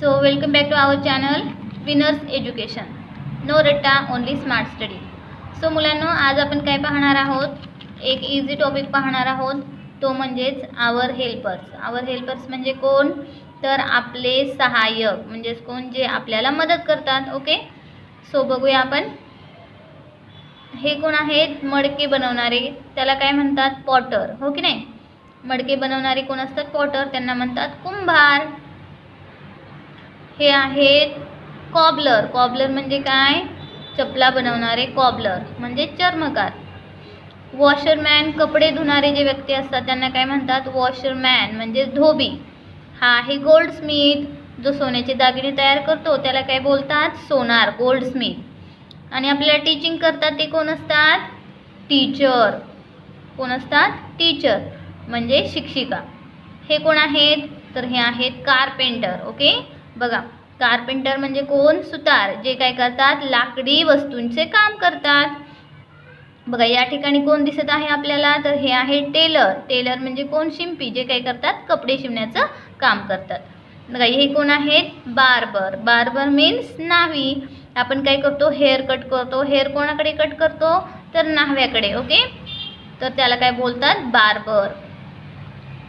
So welcome back to our channel Winners Education. No रट्टा only smart study so मुलांनो आज आपण काय पाहणार आहोत? एक इझी टॉपिक पाहणार आहोत. तो म्हणजेच आवर हेल्पर्स आवर हेल्पर्स म्हणजे कोण? तर आपले सहाय्यक. म्हणजेच कोण? जे आपल्याला मदत करतात. ओके सो बघूया आपण. हे कोण आहेत? मडके बनवणारे. त्याला काय म्हणतात? पॉटर. हो की नाही? मडके बनवणारे कोण असतात? पॉटर. त्यांना म्हणतात कुंभार. हे आहेत कॉबलर. कॉबलर म्हणजे काय? चपला बनवणारे कॉबलर म्हणजे चर्मकार. वॉशरमॅन कपडे धुणारे जे व्यक्ती असतात त्यांना काय म्हणतात? वॉशरमॅन म्हणजे धोबी. हा आहे गोल्डस्मिथ. जो सोन्याचे दागिने तयार करतो त्याला काय बोलतात? सोनार गोल्डस्मिथ. आणि आपल्याला टीचिंग करतात ते कोण असतात? टीचर कोण असतात? टीचर म्हणजे शिक्षिका. हे कोण आहेत? तर हे आहेत कारपेंटर ओके बघा कारपेंटर म्हणजे कोण? सुतार जे काय करतात? लाकडी वस्तूंचे काम करतात. बघा या ठिकाणी कोण दिसत आहे आपल्याला? तर हे आहे टेलर. टेलर म्हणजे कोण? शिंपी जे काय करतात? कपडे शिवण्याचं काम करतात. बघा हे कोण आहेत? बार्बर. बार्बर मीन्स नावी. आपण काय करतो? हेअर कट करतो. हेअर कोणाकडे कट करतो? तर नाहव्याकडे ओके? तर त्याला काय बोलतात? बार्बर.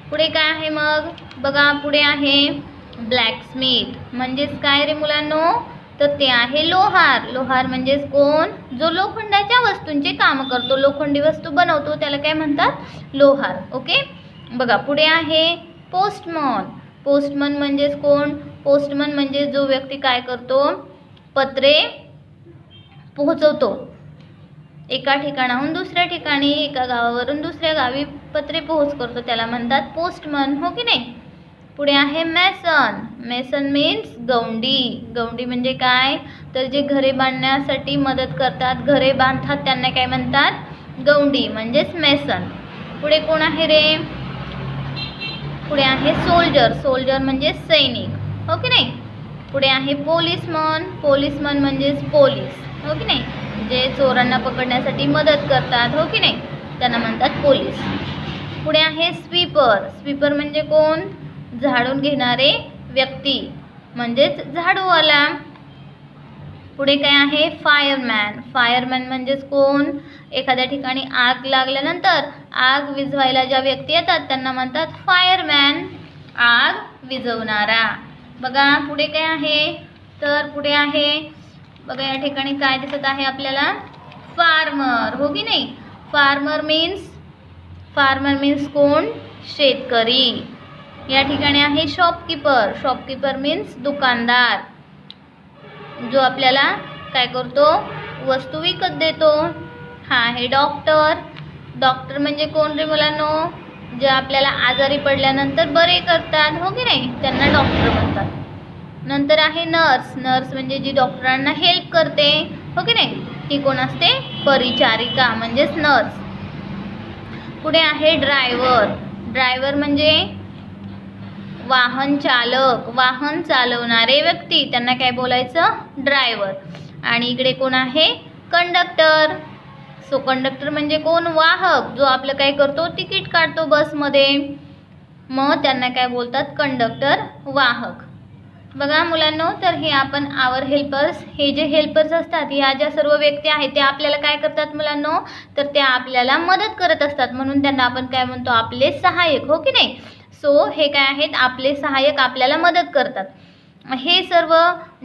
पुढे काय आहे मग? बघा पुढे आहे. ब्लॅकस्मिथ. म्हणजेच काय रे मुलांनो? तर ते आहे लोहार. लोहार म्हणजेच कोण? जो लोखंडाच्या वस्तूंचे काम करतो. लोखंडी वस्तू बनवतो. त्याला काय म्हणतात? लोहार. ओके? बघा पुढे आहे पोस्टमन. पोस्टमन म्हणजेच कोण? पोस्टमन म्हणजे जो व्यक्ती काय करतो? पत्रे पोहोचवतो. एका ठिकाणाहून दुसऱ्या ठिकाणी एका गावावरून दुसऱ्या गावी पत्रे पोहोच करतो. त्याला म्हणतात पोस्टमन. हो की नाही? पुढे आहे मेसन. मेसन मीन्स गौंडी. गौंडी म्हणजे काय? तर जे घरे बांधण्यासाठी मदत करतात घरे बांधतात त्यांना काय म्हणतात? गौंडी म्हणजेच मेसन. पुढे कोण आहे रे? पुढे आहे सोल्जर सोल्जर म्हणजे सैनिक. ओके की नाही? पुढे आहे पोलीसमन पोलीसमन म्हणजेच पोलीस. हो की नाही? जे चोरांना पकडण्यासाठी मदत करतात. हो की नाही? त्यांना म्हणतात पोलीस. पुढे आहे स्वीपर स्वीपर म्हणजे कोण? झाडून घेणारे व्यक्ती म्हणजेच झाडूवाला. पुढे काय आहे? फायरमॅन. फायरमॅन म्हणजेच कोण? एखाद्या ठिकाणी आग लागल्यानंतर आग विझवायला ज्या व्यक्ती येतात त्यांना म्हणतात फायरमॅन. आग विझवणारा. बघा पुढे काय आहे? तर पुढे आहे बघा या ठिकाणी काय दिसत आहे आपल्याला? फार्मर. हो की नाही? फार्मर मीन्स फार्मर मीन्स कोण? शेतकरी. या ठिकाणी आहे शॉपकीपर शॉपकीपर मीन्स दुकानदार. जो आपल्याला काय करतो? वस्तू विकत देतो. हा आहे डॉक्टर डॉक्टर म्हणजे कोण रे मुलांनो? जे आपल्याला आजारी पडल्यानंतर बरे करतात हो की नाही? त्यांना डॉक्टर म्हणतात. नंतर आहे नर्स नर्स म्हणजे जी डॉक्टरांना हेल्प करते हो की नाही? ती कोण असते? परिचारिका म्हणजेच नर्स पुढे आहे ड्रायव्हर ड्रायव्हर म्हणजे वाहन चालक वाहन चालवणारे व्यक्ती त्यांना काय बोलायचं? ड्रायव्हर आणि इकडे कोण आहे? कंडक्टर सो कंडक्टर म्हणजे कोण? वाहक. जो आपलं काय करतो? तिकीट काढतो बसमध्ये. मग त्यांना काय बोलतात? कंडक्टर वाहक. बघा मुलांनो तर हे आपण आवर हेल्पर्स हे जे हेल्पर्स असतात ह्या ज्या सर्व व्यक्ती आहेत त्या आपल्याला काय करतात मुलांनो? तर त्या आपल्याला मदत करत असतात. म्हणून त्यांना आपण काय म्हणतो? आपले सहाय्यक. हो की नाही? सो हे काय आहेत? आपले सहाय्यक आपल्याला मदत करतात. हे सर्व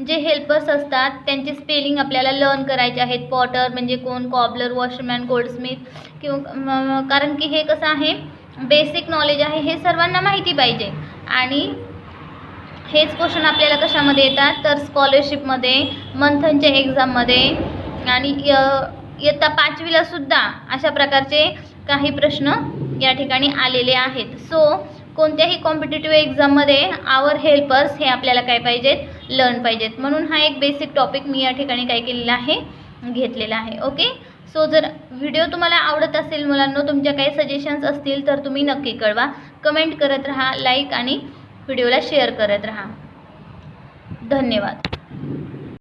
जे हेल्पर्स असतात त्यांचे स्पेलिंग आपल्याला लर्न करायचे आहेत. पॉटर म्हणजे कोण? कॉबलर वॉशरमॅन गोल्डस्मिथ किंवा कारण की हे कसं आहे? बेसिक नॉलेज आहे हे सर्वांना माहिती पाहिजे. आणि हेच क्वेश्चन आपल्याला कशामध्ये येतात? तर स्कॉलरशिपमध्ये मंथनच्या एक्झाममध्ये आणि इयत्ता पाचवीला सुद्धा अशा प्रकारचे काही प्रश्न या ठिकाणी आलेले आहेत. सो कोणत्याही कॉम्पिटेटिव्ह एक्झाममध्ये आवर हेल्पर्स हे आपल्याला काय पाहिजेत? लर्न पाहिजेत. म्हणून हा एक बेसिक टॉपिक मी या ठिकाणी काय केलेला आहे? घेतलेला आहे. ओके सो जर व्हिडिओ तुम्हाला आवडत असेल मुलांनो तुमच्या काही सजेशन्स असतील तर तुम्ही नक्की कळवा. कमेंट करत राहा लाईक आणि व्हिडिओला शेअर करत राहा. धन्यवाद.